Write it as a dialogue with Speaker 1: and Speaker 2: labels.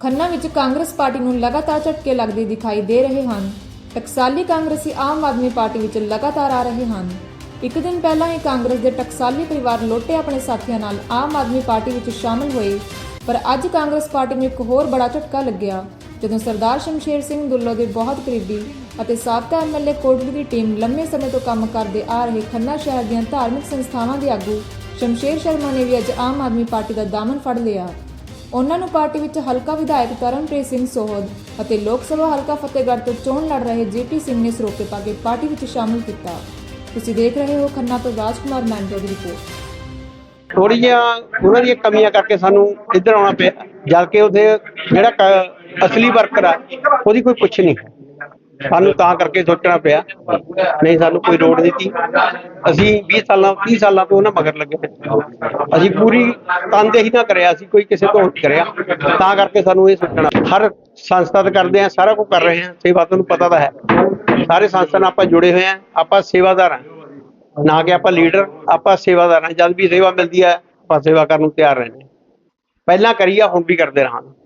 Speaker 1: ਖੰਨਾ ਵਿੱਚ ਕਾਂਗਰਸ ਪਾਰਟੀ ਨੂੰ ਲਗਾਤਾਰ ਝਟਕੇ ਲੱਗਦੇ ਦਿਖਾਈ ਦੇ ਰਹੇ ਹਨ। ਟਕਸਾਲੀ ਕਾਂਗਰਸੀ ਆਮ ਆਦਮੀ ਪਾਰਟੀ ਵਿੱਚ ਲਗਾਤਾਰ ਆ ਰਹੇ ਹਨ। ਇੱਕ ਦਿਨ ਪਹਿਲਾਂ ਹੀ ਕਾਂਗਰਸ ਦੇ ਟਕਸਾਲੀ ਪਰਿਵਾਰ ਲੋਟੇ ਆਪਣੇ ਸਾਥੀਆਂ ਨਾਲ ਆਮ ਆਦਮੀ ਪਾਰਟੀ ਵਿੱਚ ਸ਼ਾਮਲ ਹੋਏ, ਪਰ ਅੱਜ ਕਾਂਗਰਸ ਪਾਰਟੀ ਨੂੰ ਇੱਕ ਹੋਰ ਬੜਾ ਝਟਕਾ ਲੱਗਿਆ, ਜਦੋਂ ਸਰਦਾਰ ਸ਼ਮਸ਼ੇਰ ਸਿੰਘ ਦੁੱਲੋ ਦੇ ਬਹੁਤ ਕਰੀਬੀ ਅਤੇ ਸਾਬਕਾ ਐਮਐਲਏ ਕੋਟਲੀ ਦੀ ਟੀਮ ਲੰਮੇ ਸਮੇਂ ਤੋਂ ਕੰਮ ਕਰਦੇ ਆ ਰਹੇ ਖੰਨਾ ਸ਼ਹਿਰ ਦੀਆਂ ਧਾਰਮਿਕ ਸੰਸਥਾਵਾਂ ਦੇ ਆਗੂ ਸ਼ਮਸ਼ੇਰ ਸ਼ਰਮਾ ਨੇ ਵੀ ਅੱਜ ਆਮ ਆਦਮੀ ਪਾਰਟੀ ਦਾ ਦਾਮਨ ਫੜ ਲਿਆ। ਉਹਨਾਂ ਨੂੰ ਪਾਰਟੀ ਵਿੱਚ ਹਲਕਾ ਵਿਧਾਇਕ ਤਰਨਪ੍ਰੀਤ ਸਿੰਘ ਸੋਹਦ ਅਤੇ ਲੋਕ ਸਭਾ ਹਲਕਾ ਫਤਿਹਗੜ੍ਹ ਤੋਂ ਚੋਣ ਲੜ ਰਹੇ ਜੀਪੀ ਸਿੰਘ ਨੇ ਸਰੋਪੇ ਪਾ ਕੇ ਪਾਰਟੀ ਵਿੱਚ ਸ਼ਾਮਲ ਕੀਤਾ। ਤੁਸੀਂ ਦੇਖ ਰਹੇ ਹੋ ਖੰਨਾ ਤੋਂ ਰਾਜਕੁਮਾਰ ਮੈਂਡੋ ਦੀ ਰਿਪੋਰਟ।
Speaker 2: ਥੋੜੀ ਜਿਹੀਆਂ ਉਹਨਾਂ ਦੀਆਂ ਕਮੀਆਂ ਕਰਕੇ ਸਾਨੂੰ ਇੱਧਰ ਆਉਣਾ ਪਿਆ ਜਦ ਕਿ ਉਹਦੇ ਜਿਹੜਾ ਕ- ਅਸਲੀ ਵਰਕਰ ਆ, ਉਹਦੀ ਕੋਈ ਪੁੱਛ ਨਹੀਂ। ਸਾਨੂੰ ਤਾਂ ਕਰਕੇ ਸੋਚਣਾ ਪਿਆ। ਨਹੀਂ, ਸਾਨੂੰ ਕੋਈ ਲੋੜ ਦਿੱਤੀ ਅਸੀਂ 20 ਸਾਲਾਂ 30 ਸਾਲਾਂ ਤੋਂ ਉਹਨਾਂ ਮਗਰ ਲੱਗੇ ਅਸੀਂ ਪੂਰੀ ਤਨਦੇਹੀ ਨਾ ਕਰਿਆ ਸੀ, ਕੋਈ ਕਿਸੇ ਤੋਂ ਕਰਿਆ। ਤਾਂ ਕਰਕੇ ਸਾਨੂੰ ਇਹ ਸੋਚਣਾ ਹਰ ਸੰਸਥਾ ਤੇ ਕਰਦੇ ਆ ਸਾਰਾ ਕੁਝ ਕਰ ਰਹੇ ਆ ਸੇਵਾ ਤੁਹਾਨੂੰ ਪਤਾ ਤਾਂ ਹੈ। ਸਾਰੇ ਸੰਸਥਾ ਨਾਲ ਆਪਾਂ ਜੁੜੇ ਹੋਏ ਆ ਆਪਾਂ ਸੇਵਾਦਾਰ ਆ ਨਾ ਕਿ ਆਪਾਂ ਲੀਡਰ, ਆਪਾਂ ਸੇਵਾਦਾਰ ਹਾਂ। ਜਦ ਵੀ ਸੇਵਾ ਮਿਲਦੀ ਹੈ, ਆਪਾਂ ਸੇਵਾ ਕਰਨ ਨੂੰ ਤਿਆਰ ਰਹਿੰਦੇ ਹਾਂ। ਪਹਿਲਾਂ ਕਰੀਆ ਹੁਣ ਵੀ ਕਰਦੇ ਰਹਾਂਗੇ।